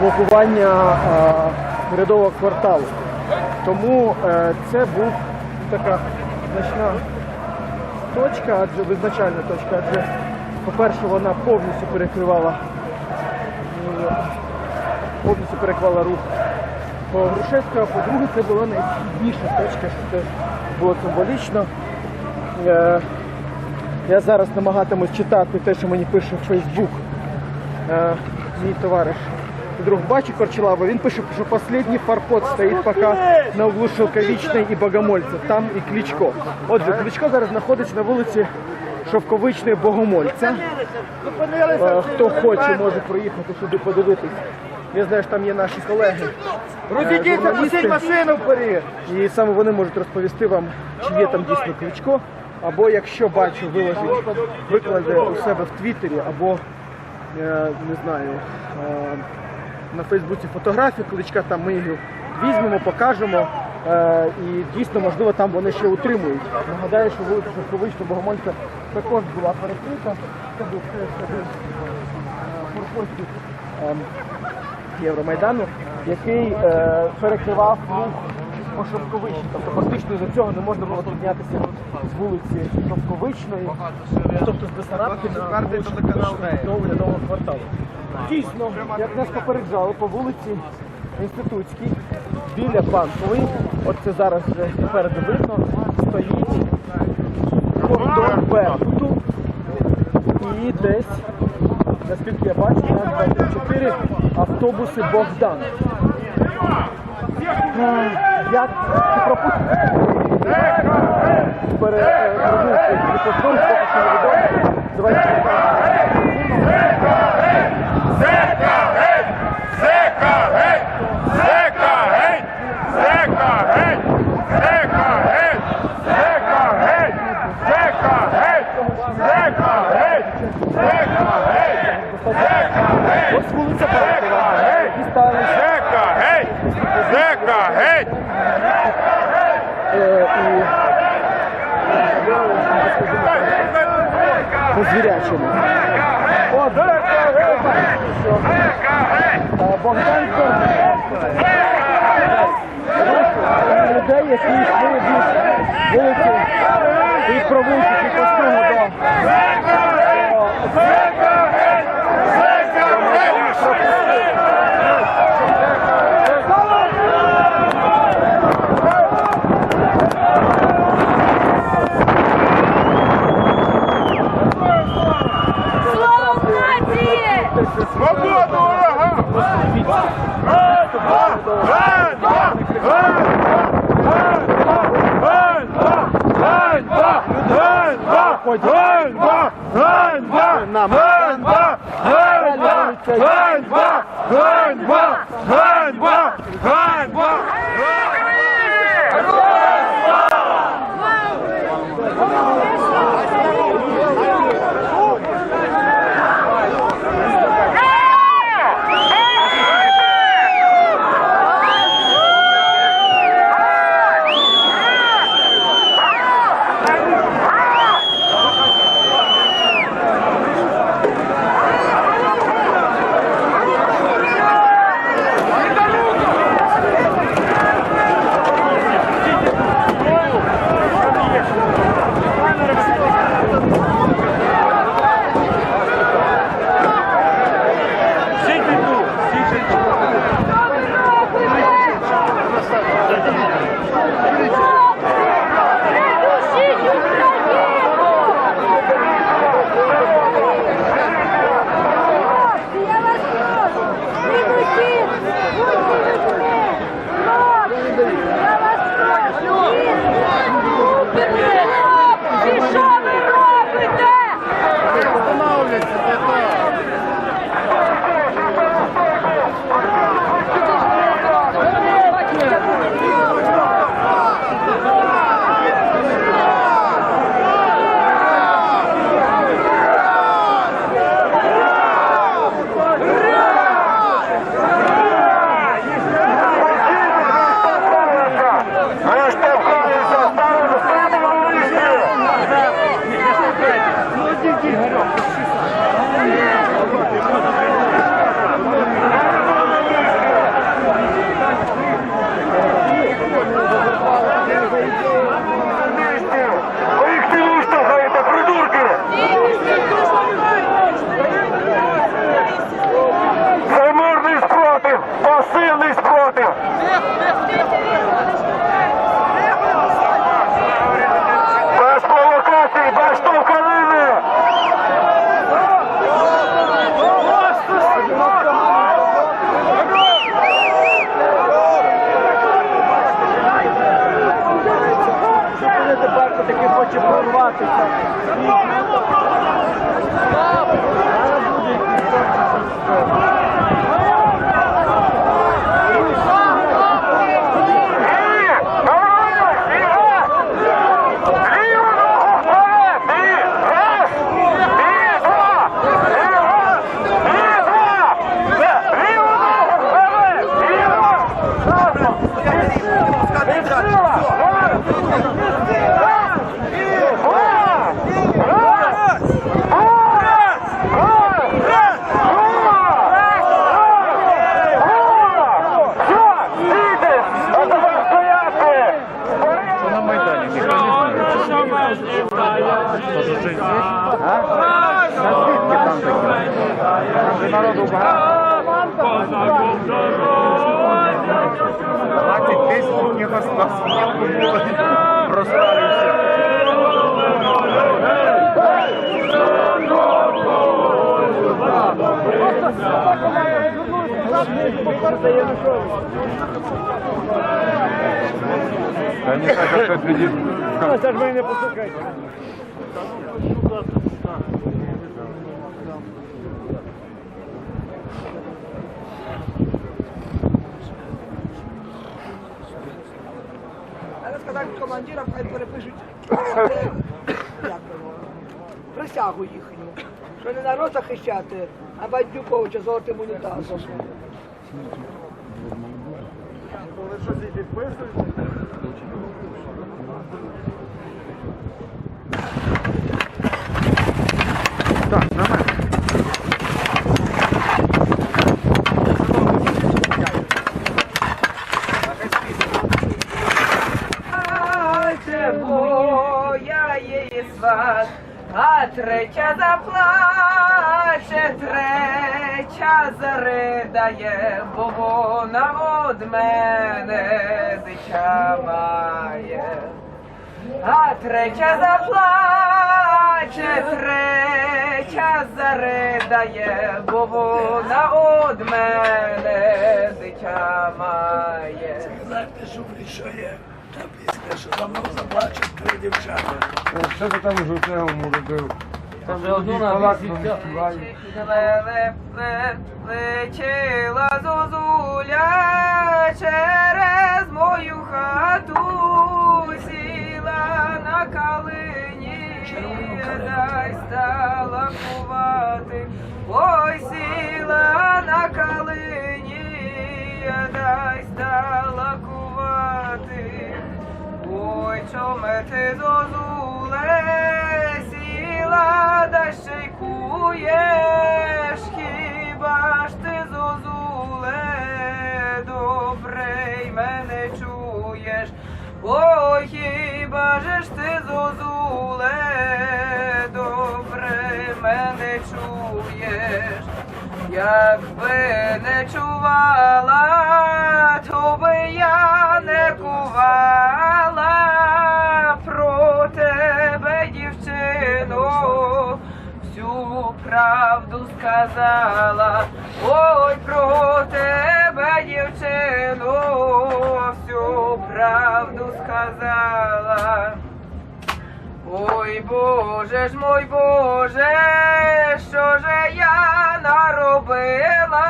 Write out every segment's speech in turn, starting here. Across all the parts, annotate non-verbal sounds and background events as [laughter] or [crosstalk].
блокування е, рядового кварталу. Тому е, це був така значна точка, адже визначальна точка, адже, по-перше, вона повністю перекривала повністю перекривала рух по Грушевську, а по-друге, це була найсхідніша точка, що теж було символічно. Е, я зараз намагатимусь читати те, що мені пише Фейсбук. Е, мій товариш друг бачу Корчелава, він пише, що останній фарпот стоїть поки на углу Шовковичної і Богомольця. Там і Кличко. Отже, Кличко зараз знаходиться на вулиці Шовковичної Богомольця. Хто хоче, може проїхати сюди подивитись. Я знаю, що там є наші колеги. Розійдіться, пустіть машину вперед. І саме вони можуть розповісти вам, чи є там дійсно кличко, або якщо бачу, виложить, викладе у себе в Твіттері, або е, не знаю, е, на Фейсбуці фотографію кличка, там ми його візьмемо, покажемо. е, І дійсно, можливо, там вони ще утримують. Нагадаю, що вулиця Шовковична Богомольця також була перекрита. Це був теж е, форпостів ем, Євромайдану, який е, перекривав рух по Шовковичній. Тобто фактично за цього не можна було піднятися з вулиці Шовковичної, тобто з Бесарабки на вулицю до урядового кварталу. Дійсно, як нас попереджали, по вулиці Інститутській, біля Банкової, от це зараз вже попереду видно, стоїть коридор Беркуту і десь наскільки я бачу, на 24 автобуси Богдан. Е, Як чи пропустити перегрузки і поки що невідомо. Давайте Ось вулиця Банкова. І стали е, і по звірячому. От, що е, Богдан Корній. людей, які йшли від вулиці, від провулки Кріпосного до Good. Та ні, так не послухайте. Треба командирам, хай перепишуть [laughs] присягу їхню. Що не народ захищати, а Бандюковича золотим унітазом. Так, на мене. Плаче моя її сват, а третя заплаче, третя заридає, бо вона од мене має. А третя заплаче, третя заридає, бо вона од мене дитя має. Що ти там жовтневому робив? Там же одну. Летіла зозуля через мою хату, сіла на калині, дай стала кувати. Ой, сіла на калині, дай стала кувати. Ой, чоме ти зозуле, сіла, да ще й куєш, хіба ж ти зозуле, добре й мене чуєш, ой, хіба ж ти зозуле, добре мене чуєш, якби не чувала, то би я не кувала сказала, ой, про тебе, дівчино, всю правду сказала. Ой, Боже ж мой Боже, що же я наробила,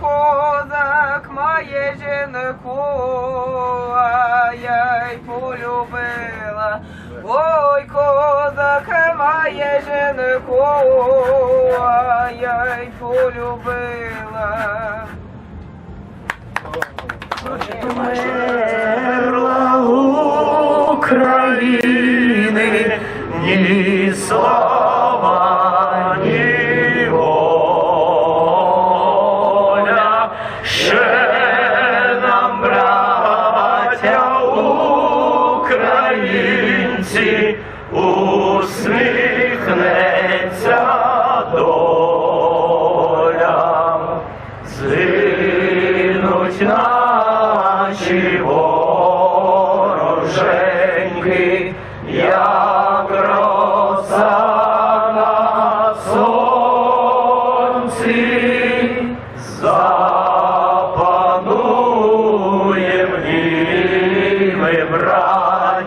козак має жінку, а я й полюбила. Ой, жінку, а я й полюбила. України ні слава, ні воля, ще нам, браття українці, усміхнеться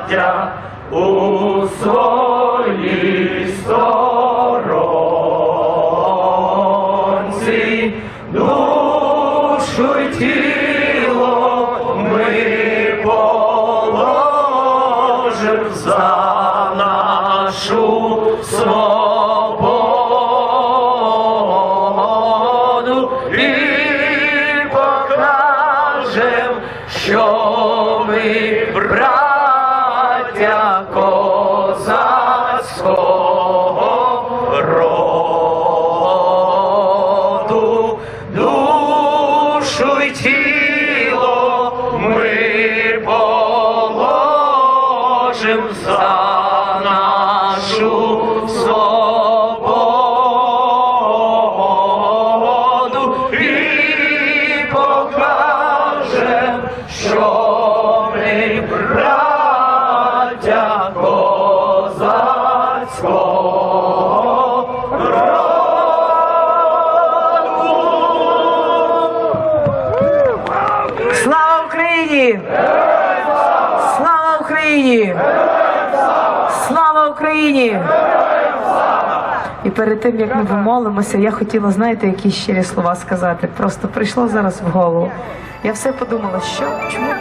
браття, у своїй сторонці, душу й тіло ми положим за нашу свободу і покажем, що ми браття козацького роду, душу й тіло ми положим за нашу свободу що Україні! І перед тим як ми помолимося, я хотіла, знаєте, які щирі слова сказати. Просто прийшло зараз в голову. Я все подумала, що чому?